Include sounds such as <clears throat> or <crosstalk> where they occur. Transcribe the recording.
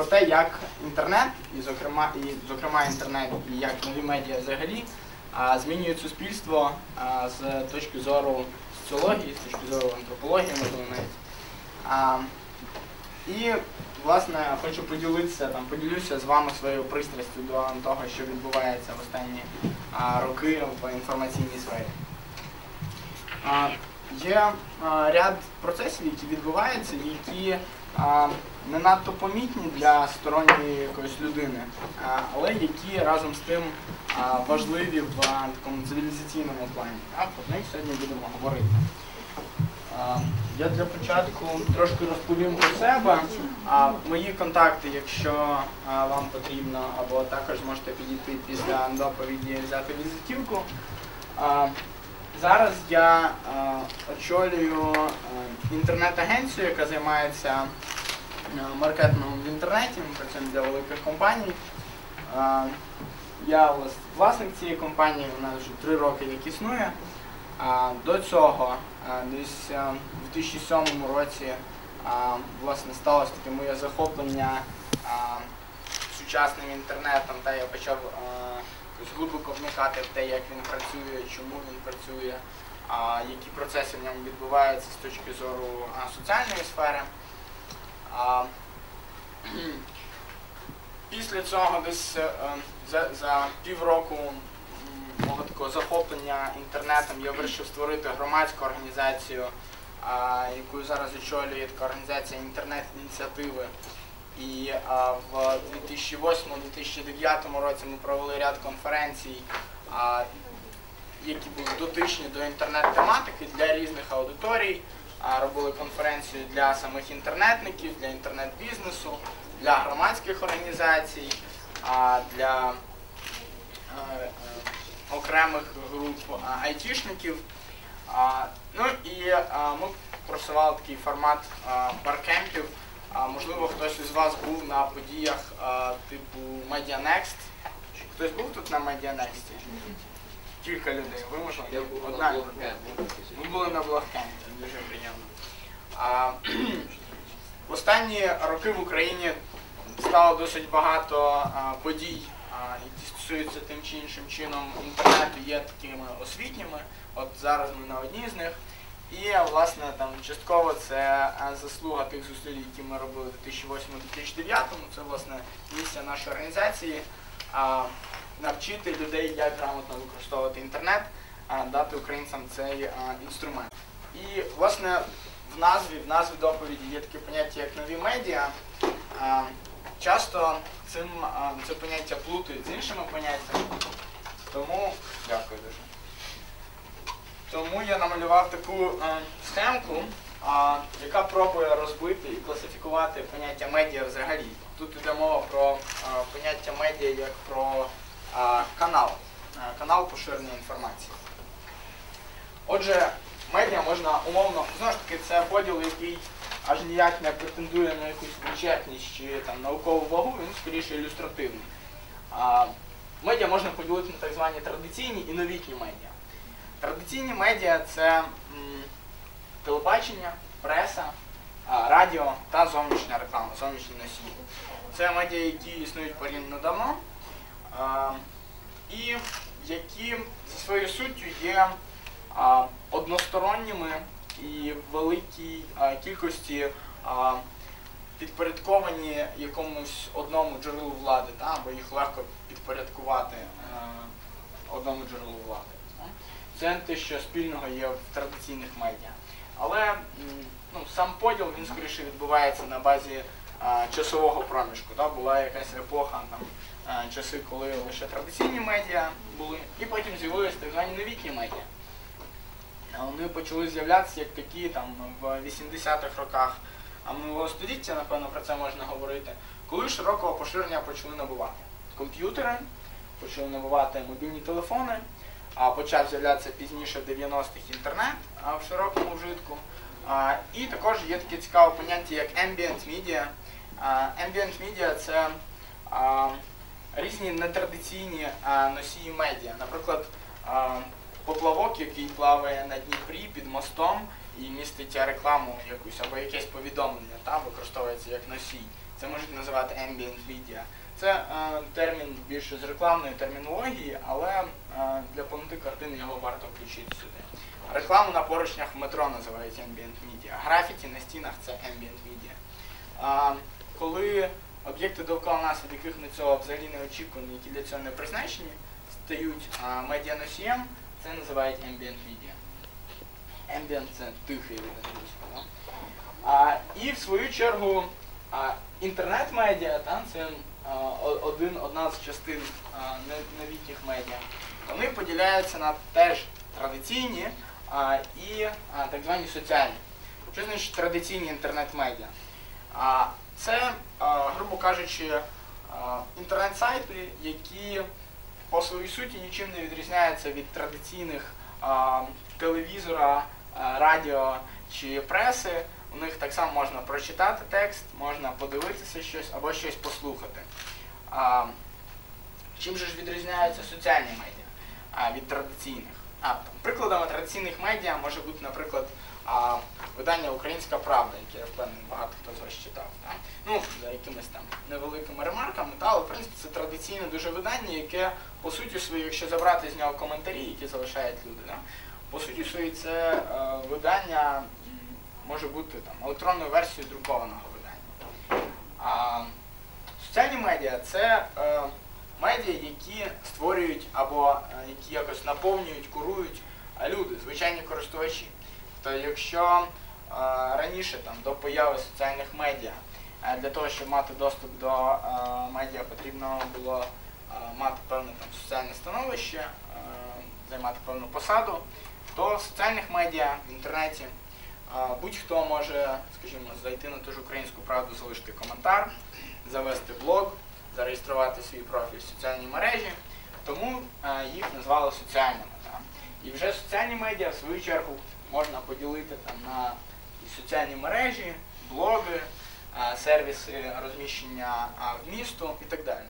про те, як інтернет, і зокрема, і, зокрема інтернет, і як нові медіа взагалі змінюють суспільство з точки зору соціології, з точки зору антропології, можливо, навіть. І, власне, хочу поділитися, там, поділюся з вами своєю пристрастю до того, що відбувається в останні роки в інформаційній сфері. Є ряд процесів, які відбуваються, які не надто помітні для сторонньої якоїсь людини, але які разом з тим важливі в такому цивілізаційному плані. А про них сьогодні будемо говорити. Я для початку трошки розповім про себе. Мої контакти, якщо вам потрібно, або також можете підійти після доповіді взяти візитівку. Зараз я е, очолюю е, інтернет-агенцію, яка займається е, маркетингом в інтернеті. Ми працюємо для великих компаній. Е, я влас- власник цієї компанії, вона вже три роки як існує. А до цього, е, десь е, у 2007 році, е, власне, сталося таке моє захоплення е, сучасним інтернетом, та я почав глибоко вникати в те, як він працює, чому він працює, а, які процеси в ньому відбуваються з точки зору а, соціальної сфери. А, <clears throat> після цього десь е, за, за півроку мого такого захоплення інтернетом я вирішив створити громадську організацію, яку зараз очолює така організація інтернет-ініціативи. І а, в 2008-2009 році ми провели ряд конференцій, а, які були дотичні до інтернет-тематики для різних аудиторій. А, робили конференцію для самих інтернетників, для інтернет-бізнесу, для громадських організацій, а, для е, е, окремих груп айтішників. Ну і ми просували такий формат баркемпів. А, можливо, хтось із вас був на подіях а, типу Next. Хтось був тут на Next? Кілька людей. Ви був Одна людина. Ми були на блоккемпі, дуже приємно. А, <clears throat> останні роки в Україні стало досить багато а, подій, а, які стосуються тим чи іншим чином інтернету, є такими освітніми. От зараз ми на одній з них. І власне там частково це заслуга тих зусиль, які ми робили в 2008-2009. Це власне місія нашої організації навчити людей, як грамотно використовувати інтернет, дати українцям цей інструмент. І власне в назві, в назві доповіді є таке поняття, як нові медіа. Часто цим це поняття плутають з іншими поняттями. Тому дякую дуже. Тому я намалював таку е, схемку, яка пробує розбити і класифікувати поняття медіа взагалі. Тут йде мова про поняття медіа як про канал, а, канал поширення інформації. Отже, медіа можна умовно, знову ж таки, це поділ, який аж ніяк не претендує на якусь вичетність чи там, наукову вагу, він скоріше ілюстративний. Медіа можна поділити на так звані традиційні і новітні медіа. Традиційні медіа це телебачення, преса, радіо та зовнішня реклама, зовнішні носії. Це медіа, які існують порівняно давно і які за своєю суттю є односторонніми і в великій кількості підпорядковані якомусь одному джерелу влади, або їх легко підпорядкувати е, одному джерелу влади. Те, що спільного є в традиційних медіа. Але ну, сам поділ він скоріше відбувається на базі а, часового проміжку. Да? Була якась епоха, там, а, часи, коли лише традиційні медіа були, і потім з'явилися так звані новітні медіа. Вони почали з'являтися як такі там в 80-х роках а минулого століття, напевно, про це можна говорити, коли широкого поширення почали набувати. Комп'ютери, почали набувати мобільні телефони, а почав з'являтися пізніше в 90-х інтернет а, в широкому вжитку. А, І також є таке цікаве поняття, як ambient media. Ambient media – це різні нетрадиційні носії медіа. Наприклад, поплавок, який плаває на Дніпрі під мостом і містить рекламу якусь або якесь повідомлення, та використовується як носій. це можуть називати ambient media. Це е, термін більше з рекламної термінології, але е, для повноти картини його варто включити сюди. Рекламу на поручнях метро називають ambient media. Графіті на стінах це ambient media. Коли об'єкти довкола нас, від яких ми цього взагалі не очікуємо, які для цього не призначені, стають медіаносієм, це називають ambient media. Ambient це тихий від англійського. І в свою чергу інтернет-медіа, та, це один, одна з частин новітніх медіа, вони поділяються на теж традиційні а, і а, так звані соціальні. Що значить традиційні інтернет-медіа? А, це, а, грубо кажучи, інтернет-сайти, які по своїй суті нічим не відрізняються від традиційних а, телевізора, радіо чи преси. У них так само можна прочитати текст, можна подивитися щось або щось послухати. А, чим же ж відрізняються соціальні медіа а, від традиційних? А, прикладами традиційних медіа може бути, наприклад, а, видання Українська Правда, яке я впевнений, багато хто з вас читав. Та? Ну, за якимись там невеликими ремарками, та, але в принципі це традиційне дуже видання, яке по суті своїй, якщо забрати з нього коментарі, які залишають люди, да? по суті своїй це е, видання може бути там електронною версією друкованого видання. А, соціальні медіа це е, медіа, які створюють або е, які якось наповнюють, курують е, люди, звичайні користувачі. Тобто, якщо е, раніше там, до появи соціальних медіа е, для того, щоб мати доступ до е, медіа, потрібно було е, мати певне там, соціальне становище, займати певну посаду, то в соціальних медіа в інтернеті будь-хто може, скажімо, зайти на ту ж українську правду, залишити коментар, завести блог, зареєструвати свій профіль в соціальній мережі, тому е, їх назвали соціальними. І вже соціальні медіа, в свою чергу, можна поділити там, на соціальні мережі, блоги, е, сервіси розміщення а, вмісту і так далі.